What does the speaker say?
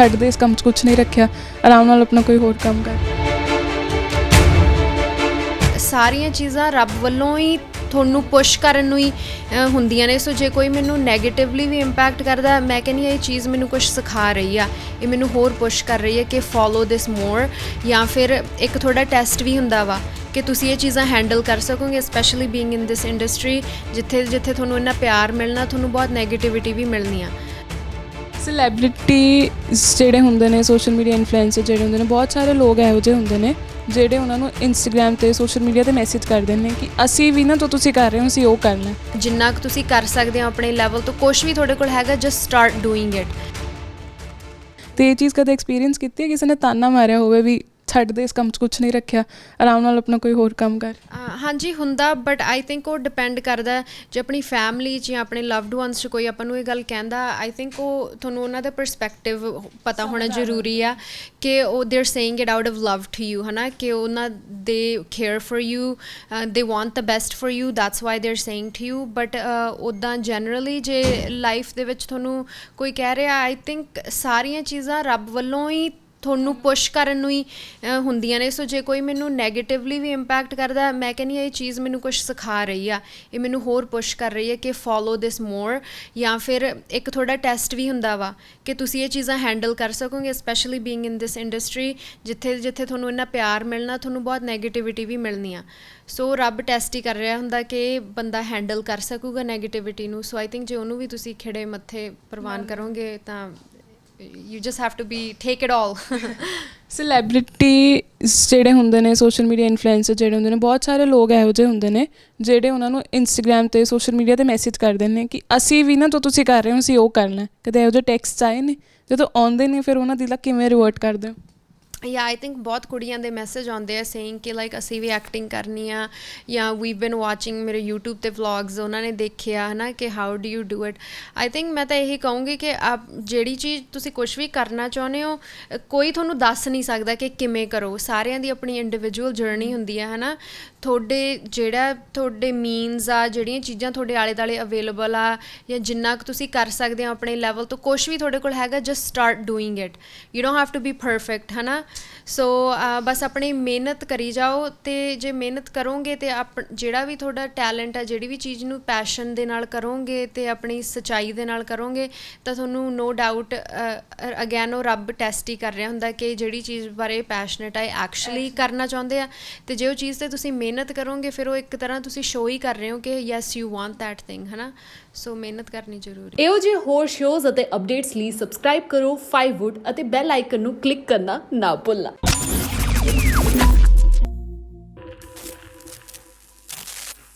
ਛੱਡ ਦੇ ਇਸ ਕੰਮ 'ਚ ਕੁਝ ਨਹੀਂ ਰੱਖਿਆ। ਆਰਾਮ ਨਾਲ ਆਪਣਾ ਕੋਈ ਹੋਰ ਕੰਮ ਕਰ। ਸਾਰੀਆਂ ਚੀਜ਼ਾਂ ਰੱਬ ਵੱਲੋਂ ਹੀ ਤੁਹਾਨੂੰ ਪੁਸ਼ ਕਰਨ ਨੂੰ ਹੀ ਅ, ਹੁੰਦੀਆਂ ਨੇ। ਸੋ ਜੇ ਕੋਈ ਮੈਨੂੰ 네ਗੇਟਿਵਲੀ ਵੀ ਇੰਪੈਕਟ ਕਰਦਾ ਹੈ, ਮੈਂ ਕਹਿੰਦੀ ਹਾਂ ਇਹ ਚੀਜ਼ ਮੈਨੂੰ ਕੁਝ ਸਿਖਾ ਰਹੀ ਆ। ਇਹ ਮੈਨੂੰ ਹੋਰ ਪੁਸ਼ ਕਰ ਰਹੀ ਹੈ ਕਿ ਫੋਲੋ ਦਿਸ ਮੋਰ ਜਾਂ ਫਿਰ ਇੱਕ ਥੋੜਾ ਟੈਸਟ ਵੀ ਹੁੰਦਾ ਵਾ ਕਿ ਤੁਸੀਂ ਇਹ ਚੀਜ਼ਾਂ ਹੈਂਡਲ ਕਰ ਸਕੋਗੇ specially being in this industry ਜਿੱਥੇ ਜਿੱਥੇ ਤੁਹਾਨੂੰ ਇੰਨਾ ਪਿਆਰ ਮਿਲਣਾ ਤੁਹਾਨੂੰ ਬਹੁਤ 네ਗੇਟਿਵਿਟੀ ਵੀ ਮਿਲਣੀ ਆ। ਸੈਲੀਬ੍ਰਿਟੀ ਜਿਹੜੇ ਹੁੰਦੇ ਨੇ ਸੋਸ਼ਲ ਮੀਡੀਆ ਇਨਫਲੂਐਂਸਰ ਜਿਹੜੇ ਹੁੰਦੇ ਨੇ ਬਹੁਤ ਸਾਰੇ ਲੋਕ ਇਹੋ ਜਿਹੇ ਹੁੰਦੇ ਨੇ ਜਿਹੜੇ ਉਹਨਾਂ ਨੂੰ ਇੰਸਟਾਗ੍ਰam ਤੇ ਸੋਸ਼ਲ ਮੀਡੀਆ ਤੇ ਮੈਸੇਜ ਕਰਦੇ ਨੇ ਕਿ ਅਸੀਂ ਵੀ ਨਾ ਜੋ ਤੁਸੀਂ ਕਰ ਰਹੇ ਹੋ ਅਸੀਂ ਉਹ ਕਰਨਾ। ਜਿੰਨਾ ਕੁ ਤੁਸੀਂ ਕਰ ਸਕਦੇ ਹੋ ਆਪਣੇ ਲੈਵਲ ਤੋਂ ਕੁਝ ਵੀ ਤੁਹਾਡੇ ਕੋਲ ਹੈਗਾ ਜਸਟ ਸਟਾਰਟ ਡੂਇੰਗ ਇਟ ਤੇ ਇਹ ਚੀਜ਼ ਕਦੇ ਐਕਸਪੀਰੀਅੰਸ ਕੀਤੀ ਹੈ ਕਿਸੇ ਨੇ ਤਾਨਾ ਮਾਰਿਆ ਹੋਵੇ ਵੀ ਛੱਡ ਦੇ ਇਸ ਕੰਮ 'ਚ ਕੁਝ ਨਹੀਂ ਰੱਖਿਆ। ਆਰਾਮ ਨਾਲ ਆਪਣਾ ਕੋਈ ਹੋਰ ਕੰਮ ਕਰ। ਅਹ ਹਾਂਜੀ ਹੁੰਦਾ ਬਟ ਆਈ ਥਿੰਕ ਉਹ ਡਿਪੈਂਡ ਕਰਦਾ ਹੈ, ਜੇ ਆਪਣੀ ਫੈਮਿਲੀ 'ਚ ਜਾਂ ਆਪਣੇ ਲਵਡ ਵਨਸ 'ਚ ਕੋਈ ਆਪਾਂ ਨੂੰ ਇਹ ਗੱਲ ਕਹਿੰਦਾ ਆਈ ਥਿੰਕ ਉਹ ਤੁਹਾਨੂੰ ਉਹਨਾਂ ਦਾ ਪਰਸਪੈਕਟਿਵ ਪਤਾ ਹੋਣਾ ਜ਼ਰੂਰੀ ਆ ਕਿ ਉਹ they are saying it out of love to you ਹਨਾ? ਕਿ ਉਹਨਾਂ they care for you they want the best for you that's why they are saying to you but ਉਦਾਂ ਜਨਰਲੀ ਜੇ ਲਾਈਫ ਦੇ ਵਿੱਚ ਤੁਹਾਨੂੰ ਕੋਈ ਕਹਿ ਰਿਹਾ ਆਈ ਥਿੰਕ ਸਾਰੀਆਂ ਚੀਜ਼ਾਂ ਰੱਬ ਵੱਲੋਂ ਹੀ ਤੁਹਾਨੂੰ ਪੁਸ਼ ਕਰਨ ਨੂੰ ਹੀ ਹੁੰਦੀਆਂ ਨੇ। ਸੋ ਜੇ ਕੋਈ ਮੈਨੂੰ ਨੈਗੇਟਿਵਲੀ ਵੀ ਇੰਪੈਕਟ ਕਰਦਾ ਮੈਂ ਕਹਿੰਦੀ ਹਾਂ ਇਹ ਚੀਜ਼ ਮੈਨੂੰ ਕੁਝ ਸਿਖਾ ਰਹੀ ਆ। ਇਹ ਮੈਨੂੰ ਹੋਰ ਪੁਸ਼ ਕਰ ਰਹੀ ਹੈ ਕਿ ਫੋਲੋ ਦਿਸ ਮੋਰ ਜਾਂ ਫਿਰ ਇੱਕ ਥੋੜਾ ਟੈਸਟ ਵੀ ਹੁੰਦਾ ਵਾ ਕਿ ਤੁਸੀਂ ਇਹ ਚੀਜ਼ਾਂ ਹੈਂਡਲ ਕਰ ਸਕੋਗੇ specially being in this industry ਜਿੱਥੇ ਜਿੱਥੇ ਤੁਹਾਨੂੰ ਇੰਨਾ ਪਿਆਰ ਮਿਲਣਾ ਤੁਹਾਨੂੰ ਬਹੁਤ ਨੈਗੇਟਿਵਿਟੀ ਵੀ ਮਿਲਣੀ ਆ। ਸੋ ਰੱਬ ਟੈਸਟ ਹੀ ਕਰ ਰਿਹਾ ਹੁੰਦਾ ਕਿ ਬੰਦਾ ਹੈਂਡਲ ਕਰ ਸਕੂਗਾ ਨੈਗੇਟਿਵਿਟੀ ਨੂੰ। ਸੋ ਆਈ ਥਿੰਕ ਜੇ ਉਹਨੂੰ ਵੀ ਤੁਸੀਂ ਖਿੜੇ ਮੱਥੇ ਪ੍ਰਵਾਨ ਕਰੋਗੇ ਤਾਂ you just have to be take it all celebrity ਜਿਹੜੇ ਹੁੰਦੇ ਨੇ ਸੋਸ਼ਲ ਮੀਡੀਆ ਇਨਫਲੂਐਂਸਰ ਜਿਹੜੇ ਹੁੰਦੇ ਨੇ, ਬਹੁਤ ਸਾਰੇ ਲੋਕ ਇਹੋ ਜਿਹੇ ਹੁੰਦੇ ਨੇ, ਜਿਹੜੇ ਉਹਨਾਂ ਨੂੰ ਇੰਸਟਾਗ੍ਰam ਤੇ ਸੋਸ਼ਲ ਮੀਡੀਆ ਤੇ ਮੈਸੇਜ ਕਰਦੇ ਨੇ ਕਿ ਅਸੀਂ ਵੀ ਨਾ ਜੋ ਤੁਸੀਂ ਕਰ ਰਹੇ ਹੋ, ਅਸੀਂ ਉਹ ਕਰਨਾ ਕਦੇ ਇਹੋ ਜਿਹੇ ਟੈਕਸਟ ਆਏ ਨੇ? ਜਦੋਂ ਆਉਂਦੇ ਨੇ, ਫਿਰ ਉਹਨਾਂ ਦੀ ਲਾ ਕਿਵੇਂ ਰਿਵਰਟ ਕਰਦੇ ਹੋ? ਯਾ ਆਈ ਥਿੰਕ ਬਹੁਤ ਕੁੜੀਆਂ ਦੇ ਮੈਸੇਜ ਆਉਂਦੇ ਆ ਸੇਇੰਗ ਕਿ ਲਾਈਕ ਅਸੀਂ ਵੀ ਐਕਟਿੰਗ ਕਰਨੀ ਆ ਜਾਂ ਵੀ ਬੀਨ ਵਾਚਿੰਗ ਮੇਰੇ YouTube ਤੇ ਵਲੌਗਸ ਉਹਨਾਂ ਨੇ ਦੇਖਿਆ ਹਨਾ ਕਿ how do you do it I think ਮੈਂ ਤਾਂ ਇਹੀ ਕਹੂੰਗੀ ਕਿ ਆਪ ਜਿਹੜੀ ਚੀਜ਼ ਤੁਸੀਂ ਕੁਝ ਵੀ ਕਰਨਾ ਚਾਹੁੰਦੇ ਹੋ ਕੋਈ ਤੁਹਾਨੂੰ ਦੱਸ ਨਹੀਂ ਸਕਦਾ ਕਿ ਕਿਵੇਂ ਕਰੋ ਸਾਰਿਆਂ ਦੀ ਆਪਣੀ ਇੰਡੀਵਿਜੂਅਲ ਜਰਨੀ ਹੁੰਦੀ ਹੈ ਹਨਾ ਤੁਹਾਡੇ ਜਿਹੜਾ ਤੁਹਾਡੇ ਮੀਨਸ ਆ ਜਿਹੜੀਆਂ ਚੀਜ਼ਾਂ ਤੁਹਾਡੇ ਆਲੇ ਦਾਲੇ ਅਵੇਲੇਬਲ ਆ ਜਾਂ ਜਿੰਨਾ ਕੁ ਤੁਸੀਂ ਕਰ ਸਕਦੇ ਹੋ ਆਪਣੇ ਲੈਵਲ ਤੋਂ ਕੁਝ ਵੀ ਤੁਹਾਡੇ ਕੋਲ ਹੈਗਾ just start doing it you don't have to be perfect ਹਨਾ ਸੋ ਬਸ ਆਪਣੀ ਮਿਹਨਤ ਕਰੀ ਜਾਓ ਤੇ ਜੇ ਮਿਹਨਤ ਕਰੋਗੇ ਤੇ ਆਪ ਜਿਹੜਾ ਵੀ ਤੁਹਾਡਾ ਟੈਲੈਂਟ ਆ ਜਿਹੜੀ ਵੀ ਚੀਜ਼ ਨੂੰ ਪੈਸ਼ਨ ਦੇ ਨਾਲ ਕਰੋਗੇ ਤੇ ਆਪਣੀ ਸਚਾਈ ਦੇ ਨਾਲ ਕਰੋਗੇ ਤਾਂ ਤੁਹਾਨੂੰ ਨੋ ਡਾਊਟ ਅਗੇਨ ਉਹ ਰੱਬ ਟੈਸਟ ਹੀ ਕਰ ਰਿਹਾ ਹੁੰਦਾ ਕਿ ਜਿਹੜੀ ਚੀਜ਼ ਬਾਰੇ ਪੈਸ਼ਨੇਟ ਆ ਐਕਚੁਅਲੀ ਕਰਨਾ ਚਾਹੁੰਦੇ ਆ। ਤੇ ਜੇ ਉਹ ਚੀਜ਼ ਤੇ ਤੁਸੀਂ ਮਿਹਨਤ ਕਰੋਗੇ ਫਿਰ ਉਹ ਇੱਕ ਤਰ੍ਹਾਂ ਤੁਸੀਂ ਸ਼ੋ ਹੀ ਕਰ ਰਹੇ ਹੋ ਕਿ yes you want that thing ਹਨਾ? ਸੋ ਮਿਹਨਤ ਕਰਨੀ ਜ਼ਰੂਰੀ ਇਹੋ ਜਿਹੇ ਹੋਰ ਸ਼ੋਜ਼ ਅਤੇ ਅਪਡੇਟਸ ਲਈ ਸਬਸਕ੍ਰਾਈਬ ਕਰੋ 5wood ਅਤੇ ਬੈਲ ਆਈਕਨ ਨੂੰ ਕਲਿੱਕ ਕਰਨਾ ਨਾ 不冷。